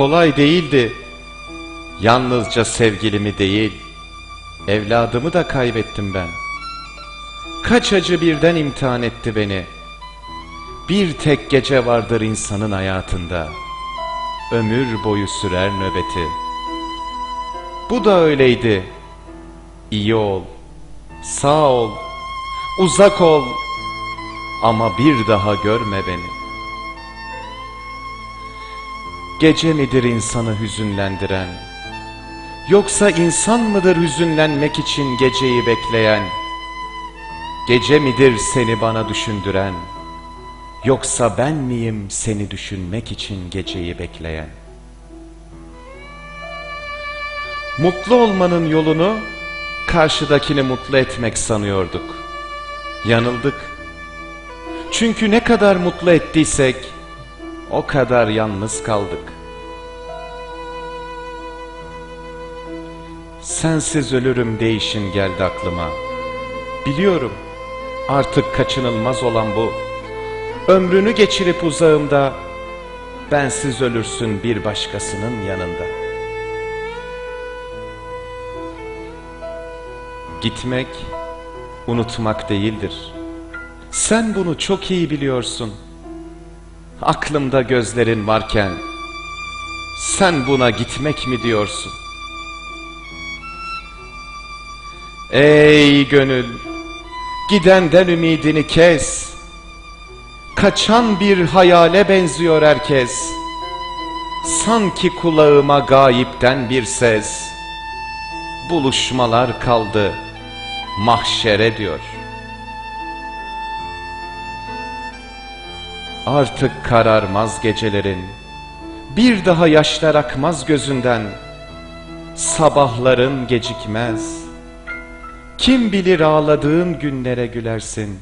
Kolay değildi. Yalnızca sevgilimi değil, evladımı da kaybettim ben. Kaç acı birden imtihan etti beni. Bir tek gece vardır insanın hayatında. Ömür boyu sürer nöbeti. Bu da öyleydi. İyi ol, sağ ol, uzak ol ama bir daha görme beni. Gece midir insanı hüzünlendiren? Yoksa insan mıdır hüzünlenmek için geceyi bekleyen? Gece midir seni bana düşündüren? Yoksa ben miyim seni düşünmek için geceyi bekleyen? Mutlu olmanın yolunu karşıdakini mutlu etmek sanıyorduk. Yanıldık. Çünkü ne kadar mutlu ettiysek o kadar yalnız kaldık. Sensiz ölürüm değişin geldi aklıma. Biliyorum artık kaçınılmaz olan bu. Ömrünü geçirip uzağımda bensiz ölürsün bir başkasının yanında. Gitmek unutmak değildir. Sen bunu çok iyi biliyorsun. Aklımda gözlerin varken sen buna gitmek mi diyorsun? Ey gönül, gidenden ümidini kes. Kaçan bir hayale benziyor herkes. Sanki kulağıma gayipten bir ses. Buluşmalar kaldı, mahşere diyor. Artık kararmaz gecelerin, bir daha yaşlar akmaz gözünden, sabahların gecikmez. Kim bilir ağladığın günlere gülersin.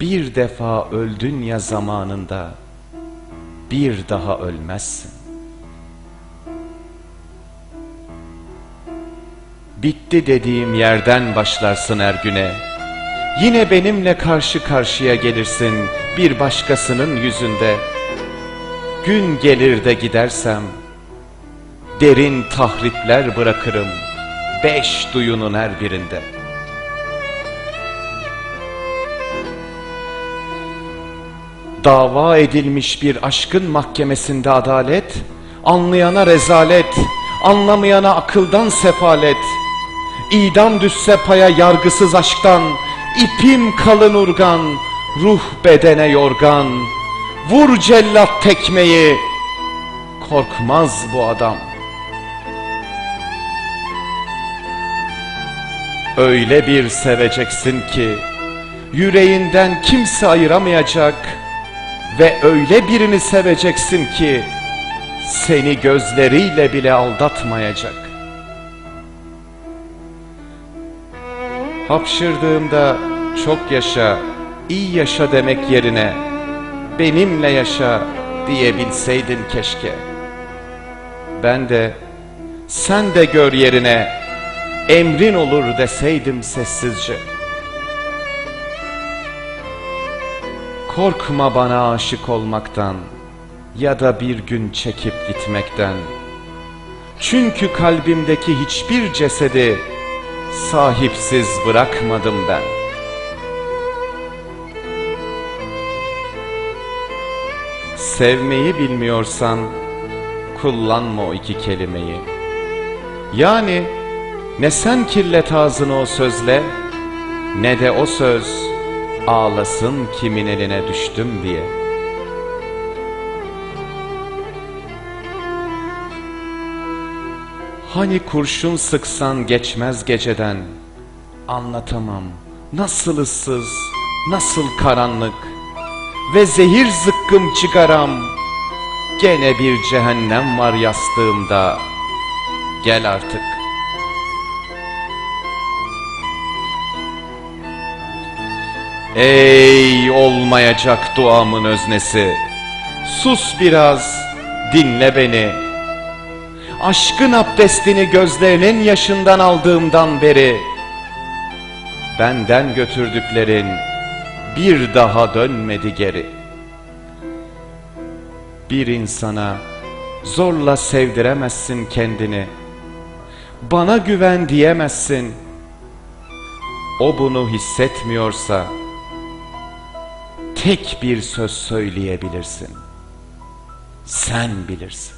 Bir defa öldün ya zamanında, bir daha ölmezsin. Bitti dediğim yerden başlarsın her güne. Yine benimle karşı karşıya gelirsin bir başkasının yüzünde. Gün gelir de gidersem, derin tahripler bırakırım beş duyunun her birinde. Dava edilmiş bir aşkın mahkemesinde adalet, anlayana rezalet, anlamayana akıldan sefalet. İdam düşse paya yargısız aşktan, ipim kalın urgan, ruh bedene yorgan. Vur cellat tekmeyi, korkmaz bu adam. Öyle bir seveceksin ki, yüreğinden kimse ayıramayacak ve öyle birini seveceksin ki, seni gözleriyle bile aldatmayacak. Hapşırdığımda çok yaşa, iyi yaşa demek yerine benimle yaşa diyebilseydin keşke. Ben de sen de gör yerine emrin olur deseydim sessizce. Korkma bana aşık olmaktan ya da bir gün çekip gitmekten. Çünkü kalbimdeki hiçbir cesedi sahipsiz bırakmadım ben. Sevmeyi bilmiyorsan kullanma o iki kelimeyi. Yani ne sen kirlet ağzını o sözle ne de o söz ağlasın kimin eline düştüm diye. Hani kurşun sıksan geçmez geceden. Anlatamam. Nasıl ıssız, nasıl karanlık. Ve zehir zıkkım çıkaram. Gene bir cehennem var yastığımda. Gel artık. Ey olmayacak duamın öznesi. Sus biraz dinle beni Aşkın abdestini gözlerinin yaşından aldığımdan beri Benden götürdüklerin bir daha dönmedi geri Bir insana Zorla sevdiremezsin kendini. Bana güven diyemezsin. O bunu hissetmiyorsa tek bir söz söyleyebilirsin. Sen bilirsin.